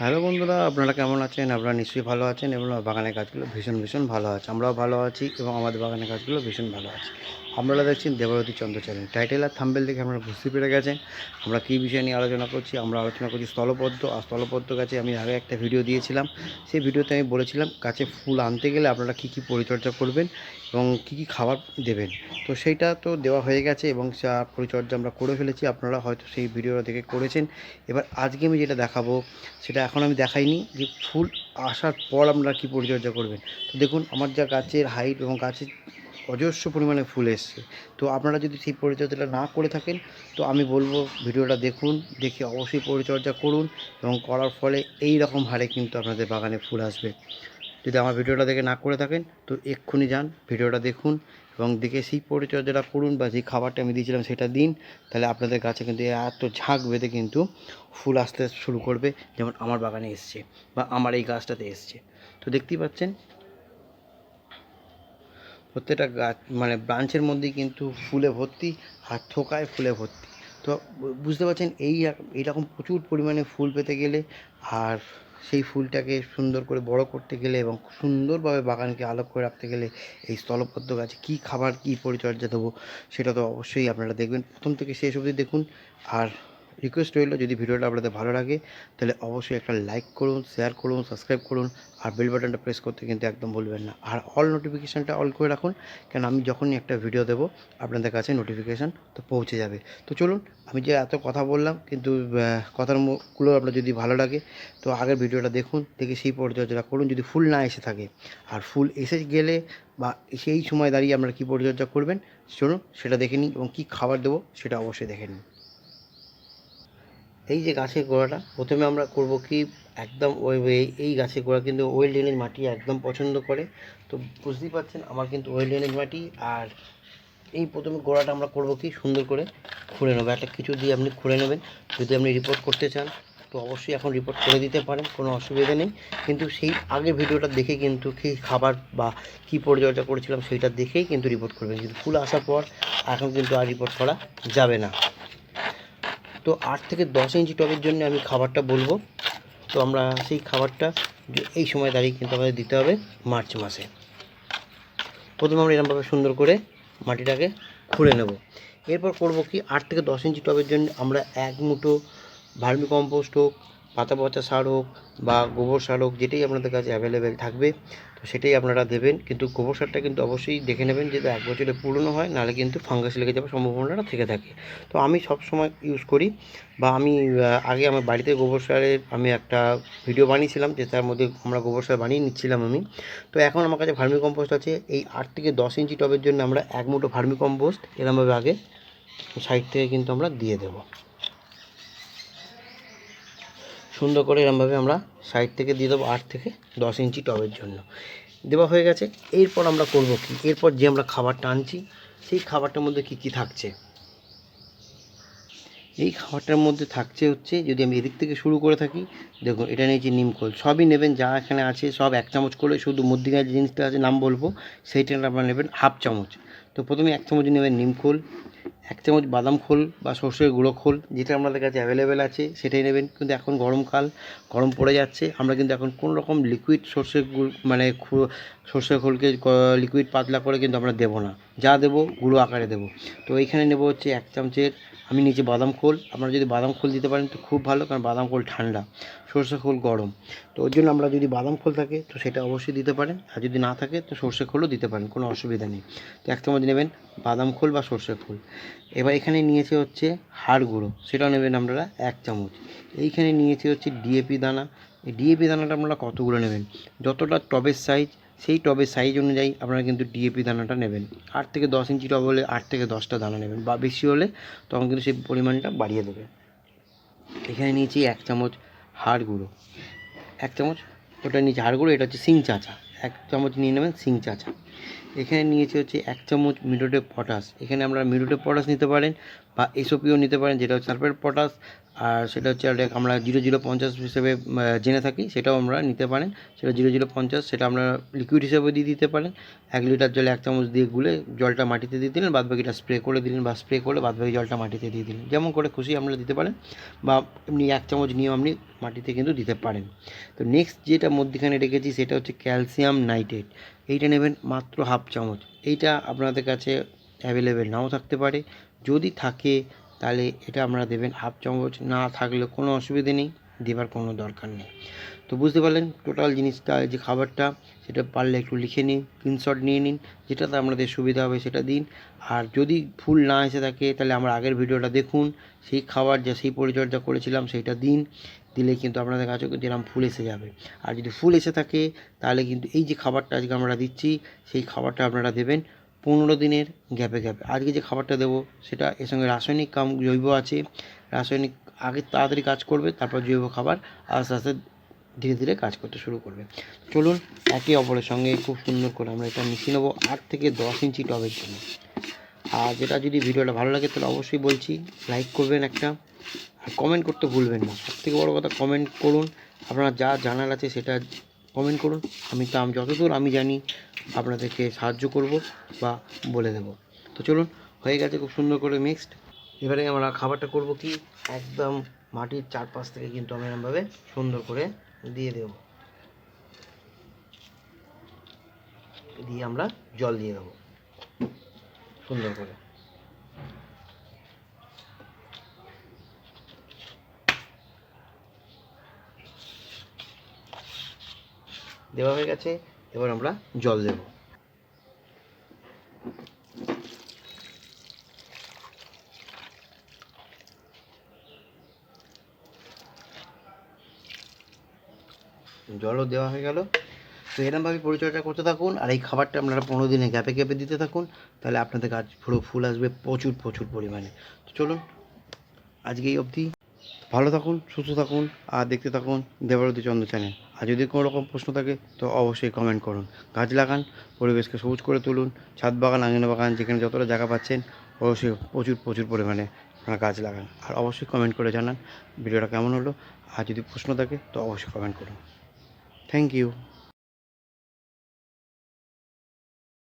Hello বন্ধুরা, আপনারা কেমন আছেন? আপনারা নিশ্চয়ই ভালো আছেন এবং বাগানের কাজগুলো ভীষণ ভীষণ ভালো আছে। আমরাও ভালো আছি এবং আমাদের বাগানের কাজগুলো ভীষণ ভালো আছে। আপনারা দেখছেন দেবরতী চন্দ্র চ্যানেল। টাইটেল আর থাম্বেল দেখে আপনারা বুঝতে পেরে গেছেন আমরা কী বিষয় নিয়ে আলোচনা করছি। আমরা আলোচনা করছি স্থলপদ্ম। আর স্থলপদ্ম গাছে আমি আগে একটা ভিডিও দিয়েছিলাম। সেই ভিডিওতে আমি বলেছিলাম গাছে ফুল আনতে গেলে আপনারা কী কী পরিচর্যা করবেন এবং কী কী খাবার দেবেন। তো সেইটা তো দেওয়া হয়ে গেছে এবং সা পরিচর্যা আমরা করে ফেলেছি, আপনারা হয়তো সেই ভিডিওটা দেখে করেছেন। এবার আজকে আমি যেটা দেখাবো সেটা এখন আমি দেখাইনি যে ফুল আসার পর আপনারা কী পরিচর্যা করবেন। তো দেখুন, আমার যা গাছের হাইট এবং গাছের অজস্র পরিমাণে ফুল এসছে। তো আপনারা যদি সেই পরিচর্যাটা না করে থাকেন, তো আমি বলব ভিডিওটা দেখুন, দেখে অবশ্যই পরিচর্যা করুন এবং করার ফলে এই রকম হারে কিন্তু আপনাদের বাগানে ফুল আসবে। যদি আমার ভিডিওটা দেখে না করে থাকেন, তো এক্ষুনি যান, ভিডিওটা দেখুন এবং দেখে সেই পরিচর্যাটা করুন বা যে খাবারটা আমি দিয়েছিলাম সেটা দিন। তাহলে আপনাদের গাছে কিন্তু এত ঝাঁক বেঁধে কিন্তু ফুল আসতে শুরু করবে, যেমন আমার বাগানে এসছে বা আমার এই গাছটাতে এসছে। তো দেখতেই পাচ্ছেন, প্রত্যেকটা গাছ মানে ব্রাঞ্চের মধ্যেই কিন্তু ফুলে ভর্তি আর থোকায় ফুলে ভর্তি। তো বুঝতে পারছেন, এই এইরকম প্রচুর পরিমাণে ফুল পেতে গেলে আর সেই ফুলটাকে সুন্দর করে বড় করতে গেলে এবং সুন্দরভাবে বাগানকে আলোক করে রাখতে গেলে এই স্থলপদ্ম গাছে কী খাবার, কী পরিচর্যা দেবো, সেটা তো অবশ্যই আপনারা দেখবেন। প্রথম থেকে শেষ অবধি দেখুন। আর রিকোয়েস্ট রইল যদি ভিডিওটা আপনাদের ভালো লাগে তাহলে অবশ্যই একটা লাইক করুন শেয়ার করুন সাবস্ক্রাইব করুন আর বেল বাটনটা প্রেস করতে কিন্তু একদম ভুলবেন না। আর অল নোটিফিকেশানটা অল করে রাখুন কেন আমি যখনই একটা ভিডিও দেবো আপনাদের কাছে নোটিফিকেশান তো পৌঁছে যাবে। তো চলুন আমি যে এত কথা বললাম কিন্তু আহ, কথার মুখগুলো আপনার যদি ভালো লাগে তো আগের ভিডিওটা দেখুন দেখে সেই পরিচর্যাটা করুন যদি ফুল না এসে থাকে। আর ফুল এসে গেলে বা সেই সময় দাঁড়িয়ে আপনারা কী পরিচর্যা করবেন চলুন সেটা দেখে নিন এবং কী খাবার দেবো সেটা অবশ্যই দেখে নিন। এই যে গাছের গোড়াটা, প্রথমে আমরা করব কি? একদম ওই এই গাছের গোড়া কিন্তু ওয়েল ড্রেনেজ মাটি একদম পছন্দ করে। তো বুঝতেই পারছেন আমার কিন্তু ওয়েল ড্রেনেজ মাটি। আর এই প্রথমে গোড়াটা আমরা করব কি? সুন্দর করে খুঁড়ে নেব। একটা কিছু দিয়ে আপনি খুঁড়ে নেবেন। যদি আপনি রিপোর্ট করতে চান, তো অবশ্যই এখন রিপোর্ট করে দিতে পারেন, কোনো অসুবিধা নেই। কিন্তু সেই আগে ভিডিওটা দেখে কিন্তু কী খাবার বা কী পরিচর্যা করেছিলাম, সেইটা দেখেই কিন্তু রিপোর্ট করবেন। কিন্তু ফুল আসার পর এখন কিন্তু আর রিপোর্ট করা যাবে না। তো আট থেকে দশ ইঞ্চি টবের জন্য আমি খাবারটা বলব। তো আমরা সেই খাবারটা এই সময় দাঁড়িয়ে কিন্তু আমাদের দিতে হবে মার্চ মাসে। প্রথমে আমরা এরকমভাবে সুন্দর করে মাটিটাকে খুঁড়ে নেব। এরপর করব কি, আট থেকে দশ ইঞ্চি টবের জন্য আমরা এক মুঠো ভার্মি কম্পোস্ট হোক পাতা পচা সার হোক বা গোবর সার হোক, যেটাই আপনাদের কাছে অ্যাভেলেবেল থাকবে, তো সেটাই আপনারা দেবেন। কিন্তু গোবর সারটা কিন্তু অবশ্যই দেখে নেবেন যেটা এক বছরে পুরনো হয়, নাহলে কিন্তু ফাঙ্গাস লেগে যাওয়ার সম্ভাবনাটা থেকে থাকে। তো আমি সব সময় ইউজ করি বা আমি আগে আমার বাড়িতে গোবর সারের আমি একটা ভিডিও বানিয়েছিলাম, যে তার মধ্যে আমরা গোবর সার বানিয়ে নিচ্ছিলাম আমি। তো এখন আমার কাছে ভার্মি কম্পোস্ট আছে, এই আট থেকে দশ ইঞ্চি টবের জন্য আমরা এক মুঠো ভার্মি কম্পোস্ট এরমভাবে আগে সাইড থেকে কিন্তু আমরা দিয়ে দেবো। সুন্দর করে এরমভাবে আমরা সাইড থেকে দিয়ে দেবো আট থেকে দশ ইঞ্চি টবের জন্য। দেওয়া হয়ে গেছে। এরপর আমরা করব কি? এরপর যে আমরা খাবারটা আনছি সেই খাবারটার মধ্যে কি কি থাকছে? এই খাবারটার মধ্যে থাকছে হচ্ছে, যদি আমি এদিক থেকে শুরু করে থাকি, দেখুন এটা নিয়েছি নিমখোল সবই নেবেন, যা এখানে আছে, সব এক চামচ করে শুধু মধ্যিখানে যে জিনিসটা আছে নাম বলব, সেইটা আপনারা নেবেন হাফ চামচ। তো প্রথমে এক চামচ নেবেন নিমখোল এক চামচ বাদাম খোল বা সর্ষের গুঁড়ো খোল, যেটা আমাদের কাছে অ্যাভেলেবেল আছে, সেটাই নেবেন। কিন্তু এখন গরমকাল গরম পড়ে যাচ্ছে, আমরা কিন্তু এখন কোনো রকম লিকুইড সর্ষের গুঁড়ো মানে সর্ষের খোলকে লিকুইড পাতলা করে কিন্তু আমরা দেবো না। যা দেবো, গুঁড়ো আকারে দেবো। তো এইখানে নেব হচ্ছে এক চামচের, আমি নিচে বাদাম খোল, আপনারা যদি বাদাম খোল দিতে পারেন তো খুব ভালো, কারণ বাদাম খোল ঠান্ডা সর্ষে খোল গরম। তো ওর জন্য আমরা যদি বাদাম খোল থাকে, তো সেটা অবশ্যই দিতে পারেন, আর যদি না থাকে, তো সর্ষে খোলও দিতে পারেন, কোনো অসুবিধা নেই। তো এক চামচ নেবেন বাদাম খোল বা সর্ষে খোল। এবার এখানে নিয়েছে হচ্ছে হাড় গুঁড়ো, সেটাও নেবেন আপনারা এক চামচ। এইখানে নিয়েছে হচ্ছে ডিএপি দানা। এই ডিএপি দানাটা আপনারা কতগুলো নেবেন? যতটা টবের সাইজ সেই টবের সাইজ অনুযায়ী আপনারা কিন্তু ডিএপি দানাটা নেবেন। আট থেকে দশ ইঞ্চি টব হলে আট থেকে দশটা দানা নেবেন বা বেশি হলে তখন কিন্তু সেই পরিমাণটা বাড়িয়ে দেবে। এখানে নিয়েছি এক চামচ হাড় গুঁড়ো। এক চামচ, ওটা নিয়েছি হাড় গুঁড়ো, এটা হচ্ছে সিং চাচা এক চামচ নিয়ে নেবেন সিং চাচা এখানে নিয়েছি হচ্ছে এক চামচ মিডোটে পটাশ। এখানে আমরা মিডোটে পটাশ নিতে পারেন বা এসওপিও নিতে পারেন, যেটা হচ্ছে সালফেট পটাশ। আর সেটা হচ্ছে আমরা জিরো জিরো পঞ্চাশ হিসেবে জেনে থাকি, সেটাও আমরা নিতে পারেন। সেটা জিরো জিরো পঞ্চাশ, সেটা আমরা লিকুইড হিসেবে দিয়ে দিতে পারেন। এক লিটার জলে এক চামচ দিয়ে গুলে জলটা মাটিতে দিয়ে দিলেন, বাদ বাকিটা স্প্রে করে দিলেন বা স্প্রে করে বাদ বাকি জলটা মাটিতে দিয়ে দিলেন। যেমন করে খুশি আপনারা দিতে পারেন বা এমনি এক চামচ নিয়েও আপনি মাটিতে কিন্তু দিতে পারেন। তো নেক্সট যেটা মধ্যখানে রেখেছি, সেটা হচ্ছে ক্যালসিয়াম নাইট্রেট এইটা নেবেন মাত্র হাফ চামচ। এইটা আপনাদের কাছে অ্যাভেলেবেল নাও থাকতে পারে। যদি থাকে, তাহলে এটা আপনারা দেবেন হাফ চামচ। না থাকলে কোনো অসুবিধে নেই, দেবার কোনো দরকার নেই। তো বুঝতে পারলেন টোটাল জিনিসটা যে খাবারটা, সেটা পারলে একটু লিখে নিন স্ক্রিনশট নিয়ে নিন, যেটাতে আপনাদের সুবিধা হবে সেটা দিন। আর যদি ফুল না এসে থাকে, তাহলে আমার আগের ভিডিওটা দেখুন, সেই খাবার যা, সেই পরিচর্যা করেছিলাম, সেইটা দিন। দিলে কিন্তু আপনাদের কাছেও কিন্তু এরকম ফুল এসে যাবে। আর যদি ফুল এসে থাকে, তাহলে কিন্তু এই যে খাবারটা আজকে আমরা দিচ্ছি, সেই খাবারটা আপনারা দেবেন পনেরো দিনের গ্যাপে গ্যাপে। আজকে যে খাবারটা দেবো, সেটা এর সঙ্গে রাসায়নিক কাম জৈব আছে। রাসায়নিক আগে তাড়াতাড়ি কাজ করবে, তারপর জৈব খাবার আস্তে আস্তে ধীরে ধীরে কাজ করতে শুরু করবে। চলুন, একে অপরের সঙ্গে খুব সুন্দর করে আমরা এটা মিশিয়ে নেব আট থেকে দশ ইঞ্চি টবের জন্য। আর যেটা যদি ভিডিওটা ভালো লাগে, তাহলে অবশ্যই বলছি, লাইক করবেন একটা। কমেন্ট করতে ভুলবেন না। সব থেকে বড়ো কথা কমেন্ট করুন। আপনার যা জানার আছে সেটা কমেন্ট করুন। আমি তো আমি যতদূর আমি জানি, আপনাদেরকে সাহায্য করব বা বলে দেব। তো চলুন, হয়ে গেছে খুব সুন্দর করে মিক্সড এবারে আমরা খাবারটা করব কি? একদম মাটির চারপাশ থেকে কিন্তু আমি এরমভাবে সুন্দর করে দিয়ে দেব। দিয়ে আমরা জল দিয়ে দেবো। সুন্দর করে। দেওয়া হয়ে গেছে, এবার আমরা জল দেব। জলও দেওয়া হয়ে গেল। তো এরমভাবে পরিচর্যা করতে থাকুন, আর এই খাবারটা আপনারা পনেরো দিনে গ্যাপে গ্যাপে দিতে থাকুন, তাহলে আপনাদের গাছ পুরো ফুল আসবে প্রচুর প্রচুর পরিমাণে। তো চলুন, আজকে এই অবধি। ভালো থাকুন, সুস্থ থাকুন, আর দেখতে থাকুন দেবারতী চন্দ্র চ্যানেল। আর যদি কোনো রকম প্রশ্ন থাকে, তো অবশ্যই কমেন্ট করুন। গাছ লাগান, পরিবেশকে সবুজ করে তুলুন, ছাদ বাগান আঙিনা বাগান, যেখানে যতটা জায়গা পাচ্ছেন, অবশ্যই প্রচুর প্রচুর পরিমাণে আপনারা গাছ লাগান। আর অবশ্যই কমেন্ট করে জানান, ভিডিওটা কেমন হলো? আর যদি প্রশ্ন থাকে, তো অবশ্যই কমেন্ট করুন। Thank you